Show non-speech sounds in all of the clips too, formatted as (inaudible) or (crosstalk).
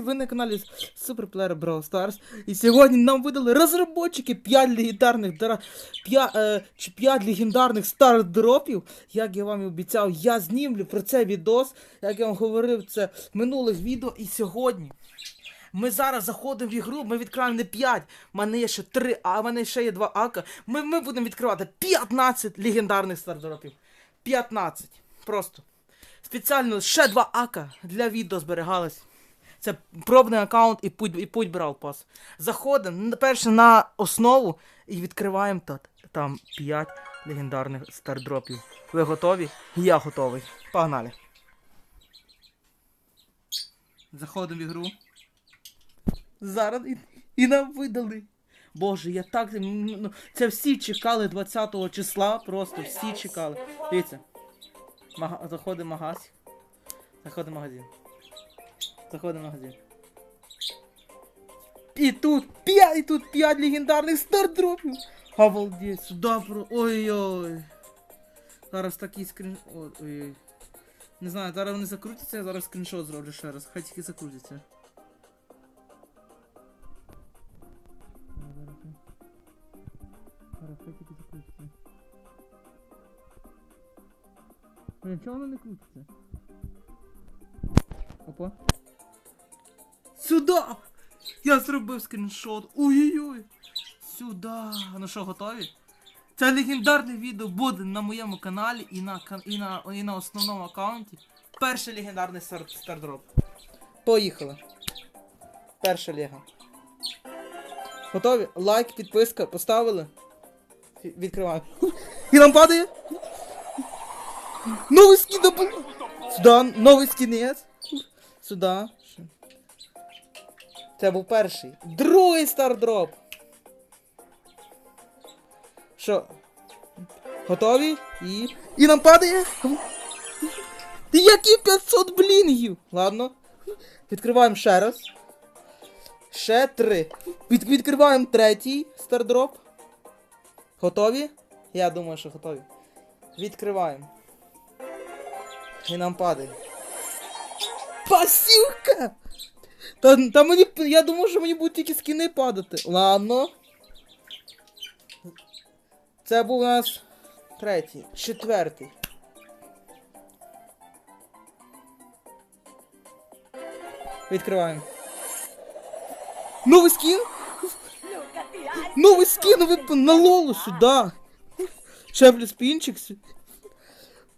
Ви на каналі Суперплеєр Brawl Stars. І сьогодні нам видали розробники 5 легендарних дара... 5, е, чи 5 легендарних стардропів. Як я вам і обіцяв, я знімлю про це відос. Як я вам говорив, це в минулих відео. І сьогодні ми зараз заходимо в ігру, ми відкриваємо не 5, в мене є ще 3, а в мене ще є 2 ака. Ми, ми будемо відкривати 15 легендарних стардропів. 15. Просто. Спеціально ще 2 ака для відео зберігалось. Це пробний аккаунт і путь, і путь брав пас. Заходимо перше на основу і відкриваємо та, там 5 легендарних стардропів. Ви готові? Я готовий. Погнали. Заходимо в ігру. Зараз і, і нам видали. Боже, я так. Ну, це всі чекали 20 числа, просто всі чекали. Дивіться. Мага... Заходимо в магаз. Заходимо в магазин. Заходимо в магазин. І тут 5, і тут 5 легендарних стардропів. Обалдеть, сюди про. Ой-ой. Зараз такий скрін. Ой, ой. Не знаю, зараз вони закрутяться, я зараз скріншот зроблю ще раз. Хай тільки закрутяться. Зараз хай тільки закрутяться. Блін, чого воно не крутиться? Опа. Сюда! Я зробив скріншот. Ой-ой-ой. Сюда. Ну що, готові? Це легендарне відео буде на моєму каналі і на, і на, і на основному аккаунті. Перший легендарний стар, стардроп. Поїхали. Перша лего. Готові? Лайк, підписка, поставили? Відкриваємо. І нам падає. Новий скін Сюда, новий скінець. Сюда. Це був перший. Другий стардроп. Що? Готові? І. І нам падає. Які 500 блінгів? Ладно. Відкриваємо ще раз. Ще три. Від, відкриваємо третій стардроп. Готові? Я думаю, що готові. Відкриваємо. І нам падає. Пасівка! Та, та мені. Я думав, що мені будуть тільки скіни падати. Ладно. Це був у нас третій. Четвертий. Відкриваємо. Новий скін? Новий скін ви на лолу сюди. Ще плюс пінчик. сю-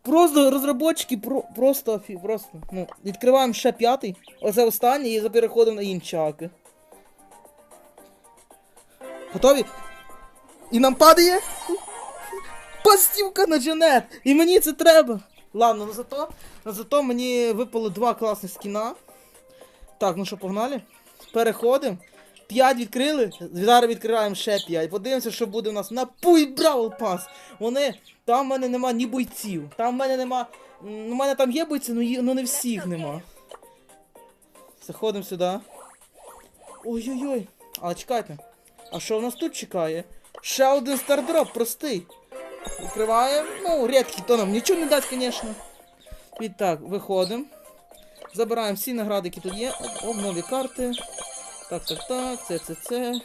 Просто розробники про, просто офі, просто. Ну, відкриваємо ще п'ятий. Оце останній і переходимо на іншаки. Готові? І нам падає? Пастівка на Джанет! І мені це треба! Ладно, ну зато, ну зато мені випало два класних скіна. Так, ну що, погнали? Переходимо. 5 відкрили, зараз відкриваємо ще 5. Подивимося, що буде у нас на Пуй Бравл Пас. Вони. Там в мене нема ні бойців. Там в мене нема. У мене там є бойці, ну, є- ну не всіх нема. Заходимо сюди. Ой-ой-ой. А чекайте. А що в нас тут чекає? Ще один стардроп, простий. Відкриваємо. Ну, рідкий, то нам нічого не дасть, звісно. І так, виходимо. Забираємо всі награди, які тут є. Оп, оп, нові карти. Так, так, так, це, це, це.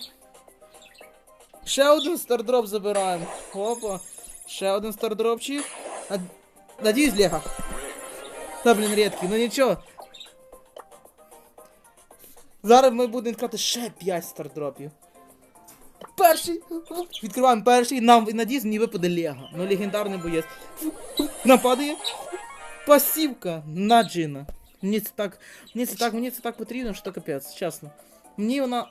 Ще один стардроп забираємо. Опа. Ще один стардропчик. Над... Надіюсь, Лего. Та, блін, рідкий, ну нічого. Зараз ми будемо відкривати ще 5 стардропів. Перший! Відкриваємо перший, нам надіюсь, мені випаде Лего. Ну легендарний боєць. Нам падає. Пасівка на Джина. Мені це так. Мені це так, мені це так потрібно, що капець, чесно. Мені вона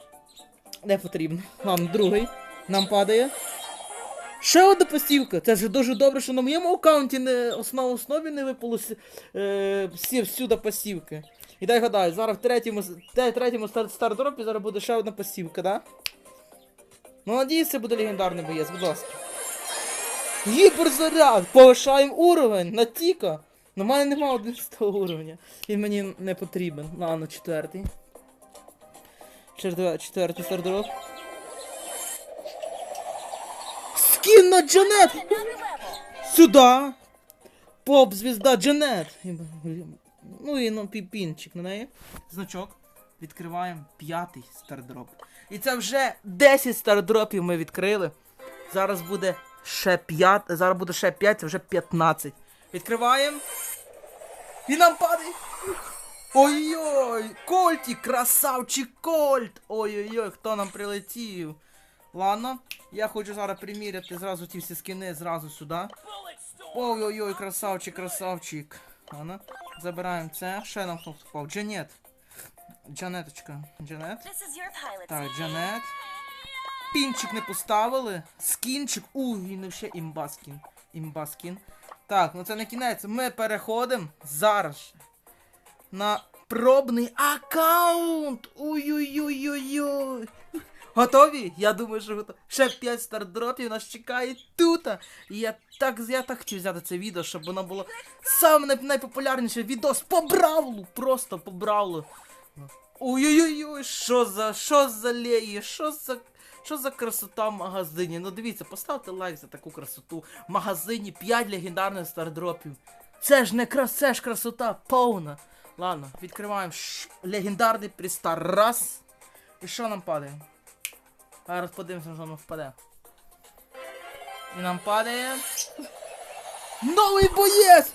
не потрібна. Ладно, другий. Нам падає. Ще одна пасівка. Це ж дуже добре, що на моєму аккаунті не основ основі не випало е, всі всюди пасівки. І дай гадаю, зараз в третьому, третьому стардропі зараз буде ще одна пасівка, да? Ну, надіюсь, це буде легендарний боєць, будь ласка. Гіперзаряд! Повишаємо уровень на Тіка. Ну, мене немає 11 уровня. Він мені не потрібен. Ладно, четвертий. Четвер- Четвертий стардроп. Скін на Джанет! Сюда! Поп, звізда Джанет! Ну і ну, піпінчик на неї. Значок. відкриваємо п'ятий стардроп. І це вже 10 стардропів ми відкрили. Зараз буде ще 5, зараз буде ще 5, це вже 15. Відкриваємо. І нам падає. Ой-ой, Кольті, красавчик Кольт! Ой-ой-ой, хто нам прилетів? Ладно, я хочу зараз приміряти зразу ті всі скини зразу сюди. Ой-ой-ой, красавчик, красавчик. Ладно, забираємо це. Ще нам хто впав. Джанет. Джанеточка. Джанет. Так, Джанет. Пінчик не поставили. Скінчик. У, він ще імбаскін. Імбаскін. Так, ну це не кінець. Ми переходимо зараз на пробний аккаунт. Ой-ой-ой-ой-ой. Готові? Я думаю, що готові. Ще 5 стардропів нас чекає тут. І я так, я так хотів взяти це відео, щоб воно було саме найпопулярніше відос по бравлу. Просто по бравлу. Ой-ой-ой, що за, що за леє, що за, що за красота в магазині? Ну дивіться, поставте лайк за таку красоту. В магазині 5 легендарних стардропів. Це ж не крас, це ж красота повна. Ладно, відкриваємо легендарний пристар. Раз. І що нам падає? Зараз подивимося, що нам впаде. І нам падає. Новий боєць!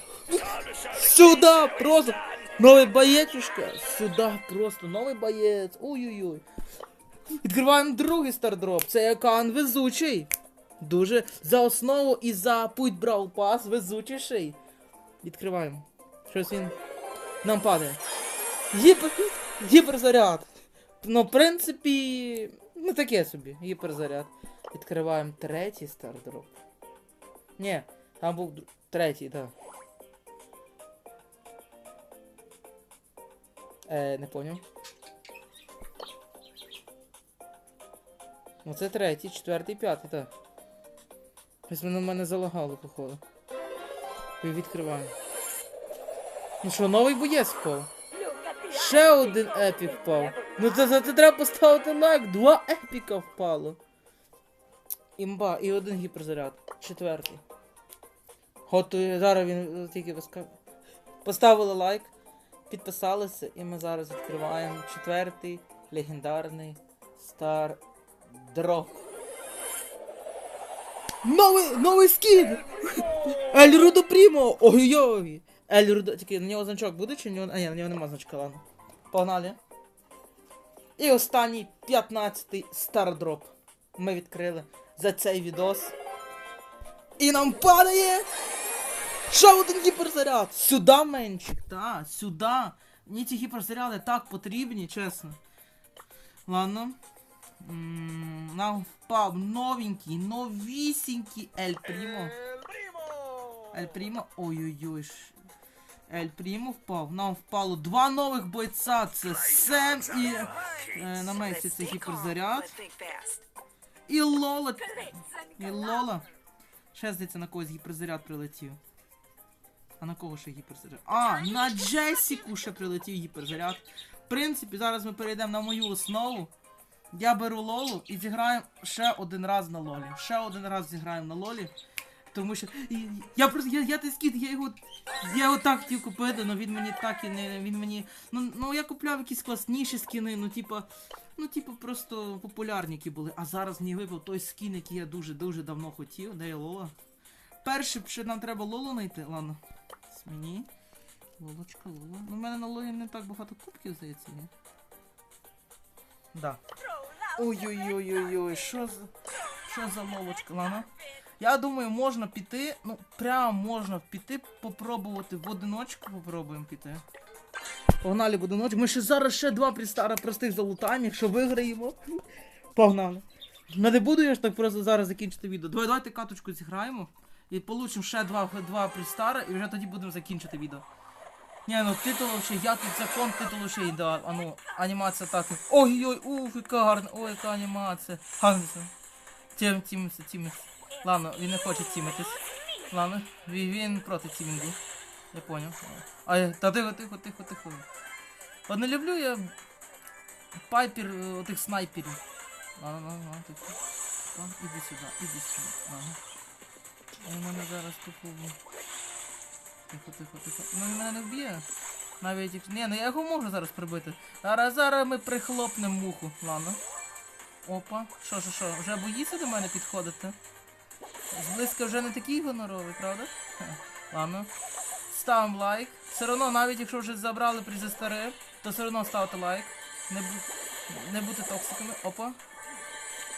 Сюда просто! Новий боєчушка! Сюда просто новий боєць! Ой-ой-ой! Відкриваємо другий стардроп. Це екан везучий. Дуже за основу і за путь Brawl Pass везучіший. Відкриваємо. Щось він нам падає. Гіпер... Гіперзаряд. Ну, в принципі, ну таке собі, гіперзаряд. Відкриваємо третій стардроп. Ні, там був третій, так. Да. Е, не поняв. Ну це третій, четвертий, п'ятий, так. Ось воно в мене залагало, походу. Відкриваємо. Ну що, новий боєць впав? Ще один епік впав. Ну це за це треба поставити лайк. Два епіка впало. Імба, і один гіперзаряд. Четвертий. Готує. Зараз він е, тільки виска... Поставили лайк, підписалися, і ми зараз відкриваємо четвертий легендарний стар дроп. Новий, новий скін! (laughs) Ель Рудо Прімо! Ой-ой! Ель Рудо... Тільки на нього значок буде чи на нього... А ні, на нього нема значка, ладно. Погнали. І останній 15-й стардроп. Ми відкрили за цей відос. І нам падає! Один гіперзаряд! Сюда, менчик, та, сюди. Мені ці гіперзаряди так потрібні, чесно. Ладно. М, Нам впав новенький, новісінький Ель Прімо. Ель Прімо. Ой-ой-ой. Ель Прімо впав. Нам впало два нових бойця. Це Сем і. Е, на Месі це гіперзаряд. І Лола. І Лола. Ще здається на когось гіперзаряд прилетів. А на кого ще гіперзаряд? А, на Джесіку ще прилетів гіперзаряд. В принципі, зараз ми перейдемо на мою основу. Я беру Лолу і зіграємо ще один раз на Лолі. Ще один раз зіграємо на Лолі. Тому що. Я просто. Я, я той скіт, я його. Я його так хотів купити, але він мені так і не. Він мені. Ну, ну я купляв якісь класніші скіни, ну типа. Ну, типу, просто популярні які були. А зараз мені випав той скін, який я дуже-дуже давно хотів. Де є Лола? Перше, що нам треба Лолу знайти. Ладно. Смені. Лолочка, Лола. Ну, в мене на Лолі не так багато кубків, здається, ні. Да. Ой-ой-ой-ой-ой, що за. Що за лолочка, ладно? Я думаю, можна піти, ну, прямо можна піти, попробувати в одиночку, попробуємо піти. Погнали в одиночку. Ми ще зараз ще два пристара простих залутаємо, якщо виграємо. Погнали. Ну не буду я ж так просто зараз закінчити відео. Давай, давайте каточку зіграємо. І получимо ще два, два пристара, і вже тоді будемо закінчити відео. Ні, ну титул вообще, я тут закон, титул вообще ідеал. А ну, анімація так. Ой-ой, уф, яка гарна. Ой, яка анімація. Гарно. Тім, тімся, тімся. Ладно, він не хоче тімитись. Ладно, він, проти тімінгу. Я поняв. Ай, та тихо, тихо, тихо, тихо. От не люблю я пайпер е, отих снайперів. Ладно, ладно, ладно, тихо. Та, Іди сюди, іди сюди. Ага. Він мене зараз тупо. Тихо, тихо, тихо. Ну він мене не вб'є. Навіть якщо. Ні, ну я його можу зараз прибити. Зараз зараз ми прихлопнемо муху. Ладно. Опа. Що, що, що, вже боїться до мене підходити? Зблизька вже не такий гоноровий, правда? Ладно. Ставимо лайк. Все одно, навіть якщо вже забрали призестари, то все одно ставте лайк. Не, бу... не бути токсиками. Опа.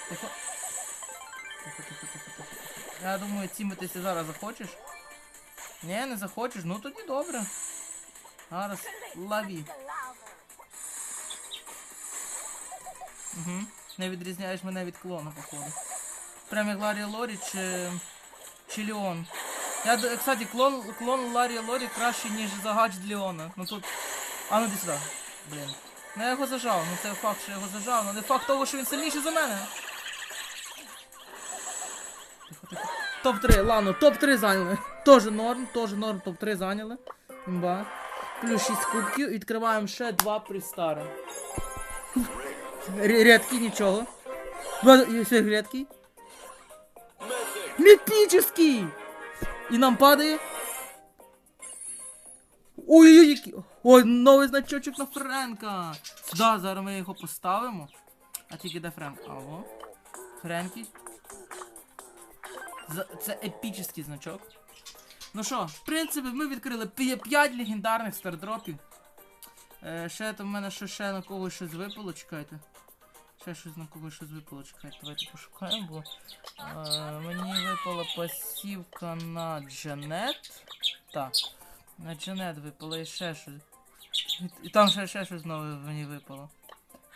Тихо. Тихо, тихо, тихо, тихо. Я думаю, цімитися зараз захочеш. Ні, не захочеш, ну тоді добре. Зараз лаві. Угу. Не відрізняєш мене від клона, походу. Прям як Ларі Лорі чи. чи Леон. Я, кстати, клон, клон Ларі Лорі краще, ніж загач Леона. Ну тут. А ну іди сюди. Блін. Ну я його зажав, ну це факт, що я його зажав, але не факт того, що він сильніший за мене. Тихо, тихо. Топ-3, ладно, топ-3 зайняли. Тоже норм, тоже норм, топ-3 зайняли. Імба. Плюс 6 кубків, і відкриваємо ще 2 пристари. Р- Рідкий нічого. Рідкий. Міфічний! І нам падає. Ой-ой-ой. Ой, новий значочок на Френка. Да, зараз ми його поставимо. А тільки де Френк? Алло. Френкі. Це епічний значок. Ну що, в принципі, ми відкрили 5 легендарних стардропів. Е, ще там в мене що ще на когось щось випало, чекайте. Ще щось на когось щось випало, чекайте, давайте пошукаємо, бо е, мені випала пасівка на Джанет. Так. На Джанет випало і ще щось. І, і там ще, ще щось нове мені випало.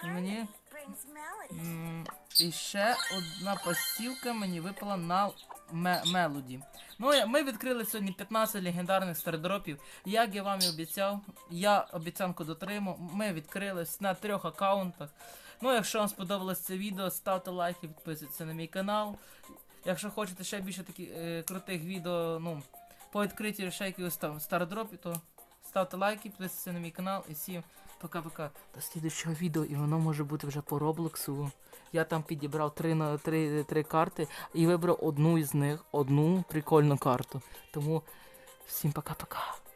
І мені. м, І ще одна пасівка мені випала на Мелоді. Ну, ми відкрили сьогодні 15 легендарних стардропів. Як я вам і обіцяв, я обіцянку дотримав. Ми відкрили на трьох аккаунтах. Ну, якщо вам сподобалось це відео, ставте лайки, підписуйтесь на мій канал. Якщо хочете ще більше таких е, крутих відео, ну, по відкритті якихось там стардропів, то ставте лайки, підписуйтесь на мій канал і всім пока-пока. До слідчого відео, і воно може бути вже по Роблоксу. Я там підібрав три, на, три, три карти і вибрав одну із них, одну прикольну карту. Тому всім пока-пока.